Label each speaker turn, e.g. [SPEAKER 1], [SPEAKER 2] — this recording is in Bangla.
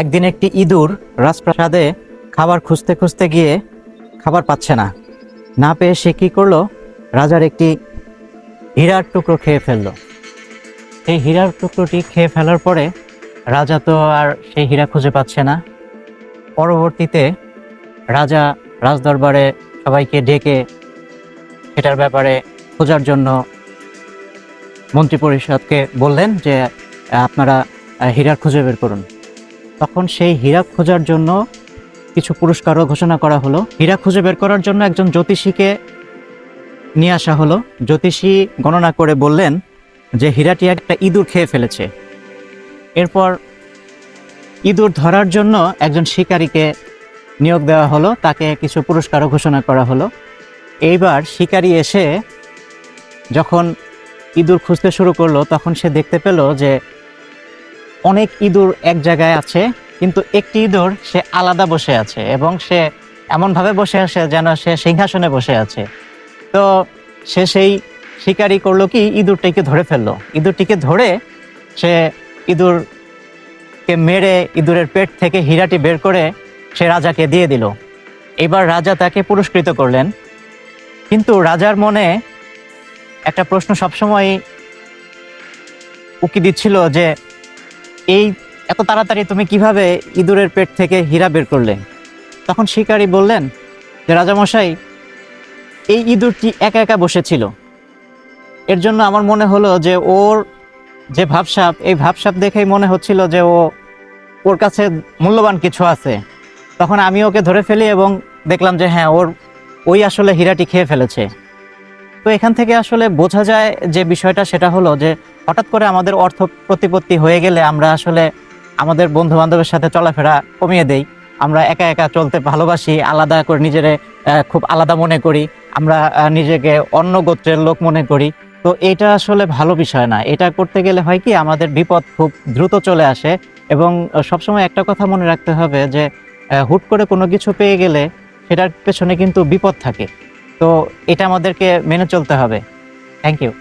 [SPEAKER 1] একদিন একটি ইঁদুর রাজপ্রাসাদে খাবার খুঁজতে খুঁজতে গিয়ে খাবার পাচ্ছে না। না পেয়ে সে কী করল? রাজার একটি হীরার টুকরো খেয়ে ফেলল। সেই হীরার টুকরোটি খেয়ে ফেলার পরে রাজা তো আর সেই হীরা খুঁজে পাচ্ছে না। পরবর্তীতে রাজা রাজদরবারে সবাইকে ডেকে সেটার ব্যাপারে খোঁজার জন্য মন্ত্রী পরিষদকে বললেন যে, আপনারা হীরার খুঁজে বের করুন। তখন সেই হীরা খোঁজার জন্য কিছু পুরস্কারও ঘোষণা করা হলো। হীরা খুঁজে বের করার জন্য একজন জ্যোতিষীকে নিয়ে আসা হলো। জ্যোতিষী গণনা করে বললেন যে হীরাটি একটা ইঁদুর খেয়ে ফেলেছে। এরপর ইঁদুর ধরার জন্য একজন শিকারীকে নিয়োগ দেওয়া হলো। তাকে কিছু পুরস্কারও ঘোষণা করা হলো। এইবার শিকারী এসে যখন ইঁদুর খুঁজতে শুরু করল, তখন সে দেখতে পেল যে অনেক ইঁদুর এক জায়গায় আছে, কিন্তু একটি ইঁদুর সে আলাদা বসে আছে এবং সে এমনভাবে বসে আছে যেন সে সিংহাসনে বসে আছে। তো সে সেই শিকারি করল কি, ইঁদুরটিকে ধরে ফেলল। ইঁদুরটিকে ধরে সে ইঁদুরকে মেরে ইঁদুরের পেট থেকে হীরাটি বের করে সে রাজাকে দিয়ে দিল। এবার রাজা তাকে পুরস্কৃত করলেন। কিন্তু রাজার মনে একটা প্রশ্ন সবসময় উকি দিচ্ছিল যে এই এত তাড়াতাড়ি তুমি কীভাবে ইঁদুরের পেট থেকে হীরা বের করলে? তখন শিকারী বললেন যে রাজামশাই, এই ইঁদুরটি একা একা বসেছিল। এর জন্য আমার মনে হলো যে ওর যে ভাবসাপ এই ভাবসাপ দেখেই মনে হচ্ছিল যে ও, ওর কাছে মূল্যবান কিছু আছে। তখন আমি ওকে ধরে ফেলি এবং দেখলাম যে হ্যাঁ ওর, ওই আসলে হীরাটি খেয়ে ফেলেছে। তো এখান থেকে আসলে বোঝা যায় যে বিষয়টা সেটা হলো যে হঠাৎ করে আমাদের অর্থ প্রতিপত্তি হয়ে গেলে আমরা আসলে আমাদের বন্ধু বান্ধবের সাথে চলাফেরা কমিয়ে দেই। আমরা একা একা চলতে ভালোবাসি, আলাদা করে নিজেরে খুব আলাদা মনে করি। আমরা নিজেকে অন্য গোত্রের লোক মনে করি। তো এটা আসলে ভালো বিষয় না। এটা করতে গেলে হয় কি, আমাদের বিপদ খুব দ্রুত চলে আসে এবং সবসময় একটা কথা মনে রাখতে হবে যে হুট করে কোনো কিছু পেয়ে গেলে সেটার পেছনে কিন্তু বিপদ থাকে। তো এটা আমাদেরকে মেনে চলতে হবে। Thank you